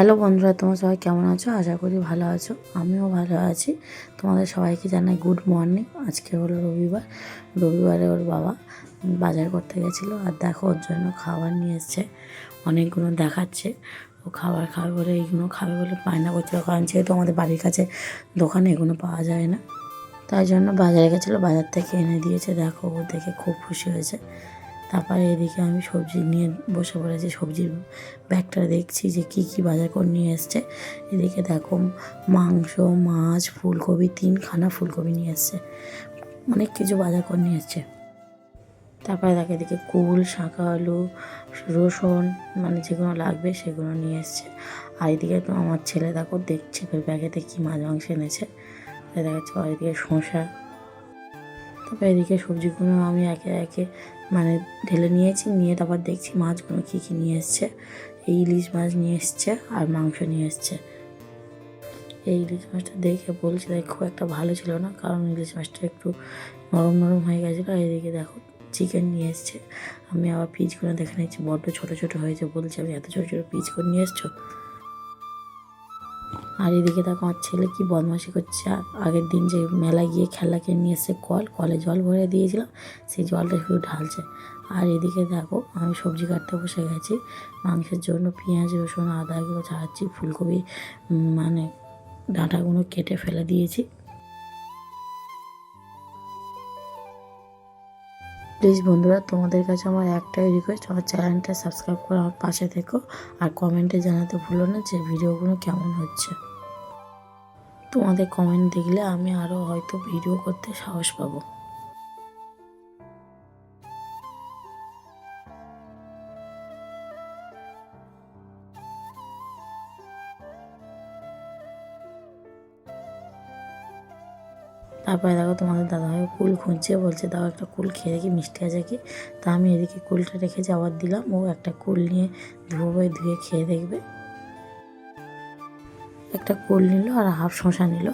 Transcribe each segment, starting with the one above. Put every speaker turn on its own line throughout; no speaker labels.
Hello বন্ধুরা, তোমরা সবাই কেমন আছো? আশা করি ভালো আছো। আমিও ভালো আছি। তোমাদের সবাইকে জানাই গুড মর্নিং আজকে হলো রবিবার। রবিবারে ওর বাবা বাজার করতে গেছিল আর দেখো ওর জন্য খাবার নিয়ে এসছে। অনেকগুলো দেখাচ্ছে। ও খাবার খাবে বলে, এইগুলো খাবে বলে বায়না করছিল। কারণ যেহেতু আমাদের বাড়ির কাছে দোকানে এগুলো পাওয়া যায় না। তাই জন্য বাজারে গেছিল। বাজার থেকে এনে দিয়েছে। দেখো ও দেখে খুব খুশি হয়েছে। তারপরে এদিকে আমি সবজি নিয়ে বসে পড়েছি, সবজির ব্যাগটা দেখছি যে কি কি বাজার করে নিয়ে এসছে। এদিকে দেখো মাংস, মাছ, ফুলকপি, তিনখানা ফুলকপি নিয়ে এসছে। অনেক কিছু বাজার করে নিয়ে এসছে। তারপরে দেখো এদিকে কুল, শাঁকা, আলু, রসুন মানে যেগুলো লাগবে সেগুলো নিয়ে এসছে। আর এদিকে আমার ছেলে দেখো দেখছে ব্যাগেতে কী মাছ, মাংস এনেছে। দেখা আর এদিকে শসা তারপর এদিকে সবজিগুলো আমি একে একে মানে ঢেলে নিয়েছি, নিয়ে তারপর দেখছি মাছগুলো কী কী নিয়ে এসছে। এই ইলিশ মাছ নিয়ে এসছে আর মাংস নিয়ে এসছে। এই ইলিশ মাছটা দেখে বলছে খুব একটা ভালো ছিল না, কারণ ইলিশ মাছটা একটু নরম নরম হয়ে গেছিল। আর এদিকে দেখো চিকেন নিয়ে এসছে। আমি আবার পিচগুলো দেখে নিচ্ছি, বড্ড ছোটো ছোটো হয়েছে বলছে, আমি এত ছোটো ছোটো পিস করে নিয়ে এসছো? আর এদিকে দেখো আমার ছেলে কি বদমাশি করছে। আর আগের দিন যে মেলায় গিয়ে খেলা কিনে নিয়ে এসছে কল, কলে জল ভরে দিয়েছিলাম সেই জলটা শুধু ঢালছে। আর এদিকে দেখো আমি সবজি কাটতে বসে গেছি, মাংসের জন্য পেঁয়াজ, রসুন, আদা এগুলো ছাড়াচ্ছি, ফুলকপি মানে ডাঁটাগুলো কেটে ফেলে দিয়েছি। প্লিজ বন্ধুরা, তোমাদের কাছে আমার একটাই রিকোয়েস্ট আমার চ্যানেলটা সাবস্ক্রাইব করে আমার পাশে থেকো, আর কমেন্টে জানাতে ভুলো না যে ভিডিওগুলো কেমন হচ্ছে। তোমাদের কমেন্ট দেখলে আমি আরও হয়তো ভিডিও করতে সাহস পাবো। তারপরে দেখো তোমাদের দাদা দাদাভাই কুল খুঁজছে, বলছে, দাও একটা কুল খেয়ে দেখি, মিষ্টি আছে কি? তা আমি এদিকে কুলটা রেখেছি আবার দিলাম, ও একটা কুল নিয়ে ধুয়ে ধুয়ে খেয়ে দেখবে। একটা কুল নিল আর হাফ শশা নিল।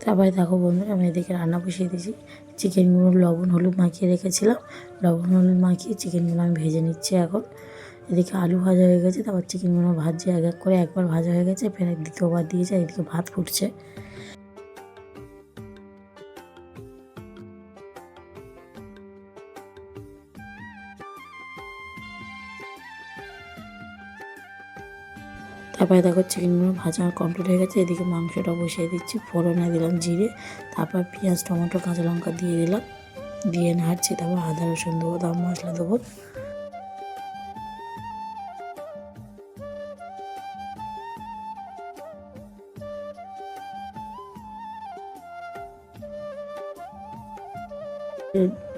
তারপরে দেখো বন্ধুরা আমি এদিকে রান্না বসিয়ে দিয়েছি। চিকেনগুলো লবণ, হলুদ মাখিয়ে রেখেছিলাম। লবণ, হলুদ মাখিয়ে চিকেনগুলো আমি ভেজে নিচ্ছি এখন। এদিকে আলু ভাজা হয়ে গেছে, তারপর চিকেনগুলো ভাজছি, এক এক করে একবার ভাজা হয়ে গেছে, ফের দ্বিতীয়বার দিয়েছে এদিকে ভাত ফুটছে। তারপরে দেখো চিকেনগুলো ভাজা কমপ্লিট হয়ে গেছে, এদিকে মাংসটা বসিয়ে দিচ্ছি, ফোড়নে দিলাম জিরে, তারপর পেঁয়াজ, টমেটো, কাঁচা লঙ্কা দিয়ে দিলাম, দিয়ে নাড়ছি, তারপর আদা, রসুন দেবো তারপর মশলা দেবো।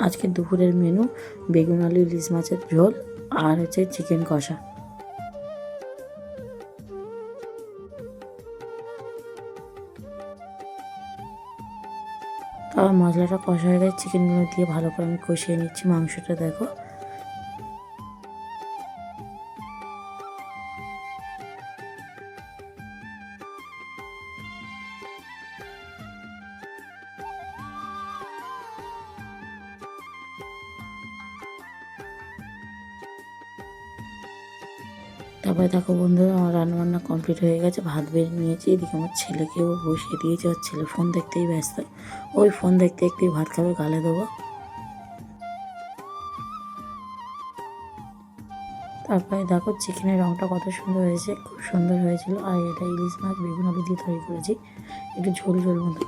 আজকে দুপুরের মেনু বেগুন আলু, ইলিশ মাছের ঝোল আর হচ্ছে চিকেন কষা। আর মশলাটা কষা হয়ে গেছে চিকেনগুলো দিয়ে ভালো করে আমি কষিয়ে নিচ্ছি, মাংসটা দেখো। তারপরে দেখো বন্ধুরা, আমার রান্নাবান্না কমপ্লিট হয়ে গেছে, ভাত বেড়ে নিয়েছি, এদিকে আমার ছেলেকেও বসিয়ে দিয়েছে, ওর ছেলে ফোন দেখতেই ব্যস্ত। ওই ফোন দেখতে দেখতেই ভাত খাবে, গালে দেবো। তারপরে দেখো চিকেনের রঙটা কত সুন্দর হয়েছে, খুব সুন্দর হয়েছিল। আর এটা ইলিশ মাছ, বেগুন আলু দিয়ে তৈরি করেছি, একটু ঝোল ঝোল মতো।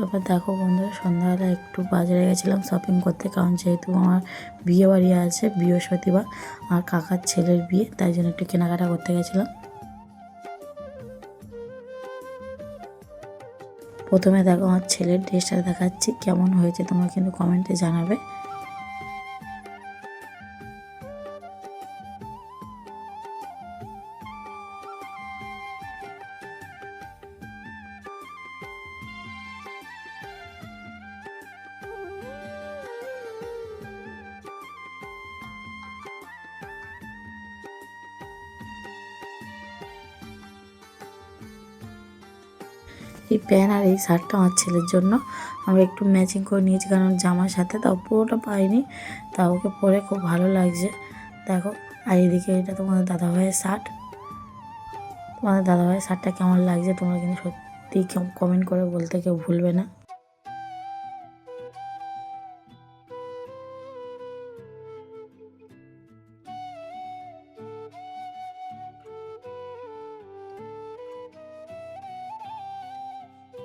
তারপর দেখো বন্ধুরা, সন্ধ্যাবেলা একটু বাজারে গেছিলাম শপিং করতে, কারণ যেহেতু আমার বিয়ে বাড়ি আছে, বৃহস্পতিবার, আর কাকার ছেলের বিয়ে, তাই জন্য একটু কেনাকাটা করতে গেছিলাম। প্রথমে দেখো আমার ছেলের ড্রেসটা দেখাচ্ছি, কেমন হয়েছে তোমরা কিন্তু কমেন্টে জানাবে। এই প্যান্ট আর এই শার্টটা আমার ছেলের জন্য। আমরা একটু ম্যাচিং করে নিয়েছি কারণ জামার সাথে, তাও পুরোটা পাইনি। তা ওকে পরে খুব ভালো লাগছে। দেখো, আর এদিকে এটা তোমাদের দাদাভাইয়ের শার্ট। তোমাদের দাদাভাইয়ের শার্টটা কেমন লাগছে, তোমরা কিন্তু সত্যি কমেন্ট করে বলতে কেউ ভুলবে না।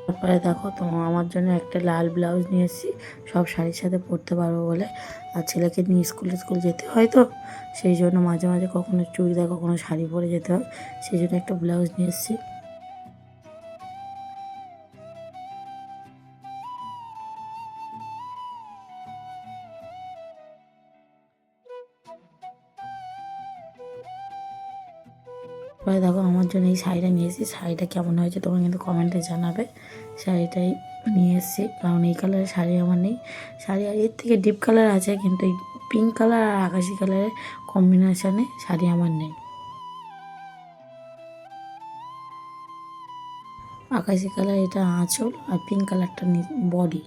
তারপরে দেখো তো, আমার জন্য একটা লাল ব্লাউজ নিয়ে এসেছি সব শাড়ির সাথে পরতে পারব বলে। আর ছেলেকে নিয়ে স্কুল স্কুল যেতে হয় তো, সেই জন্য মাঝে মাঝে কখনো চুড়িদার, কখনো শাড়ি পরে যেতে হয়। সেই জন্য একটা ব্লাউজ নিয়ে এসেছি। পরে দেখো আমার জন্য এই শাড়িটা নিয়ে এসেছি। শাড়িটা কেমন হয়েছে তোমরা কিন্তু কমেন্টে জানাবে। শাড়িটাই নিয়ে এসেছি। কারণ এই কালারের শাড়ি আমার নেই। শাড়ি আর এর থেকে ডিপ কালার আছে, কিন্তু এই পিঙ্ক কালার আর আকাশি কালারের কম্বিনেশানে শাড়ি আমার নেই। আকাশি কালার এটা আঁচল আর পিঙ্ক কালারটা বডি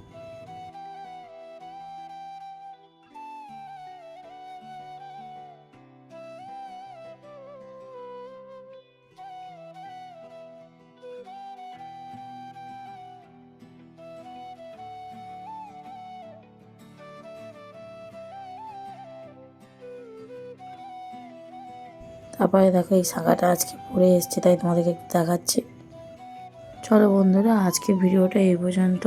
তারপরে দেখো এই শাখাটা আজকে পরে এসছে, তাই তোমাদেরকে একটু দেখাচ্ছি। চলো বন্ধুরা, আজকে ভিডিওটা এই পর্যন্ত।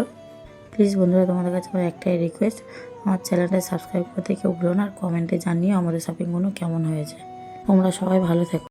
প্লিজ বন্ধুরা, তোমাদের কাছে আমার একটাই রিকোয়েস্ট আমার চ্যানেলটা সাবস্ক্রাইব করতে কেউ ভুলো না, আর কমেন্টে জানিয়ে আমাদের শপিংগুলো কেমন হয়েছে। তোমরা সবাই ভালো থেকো।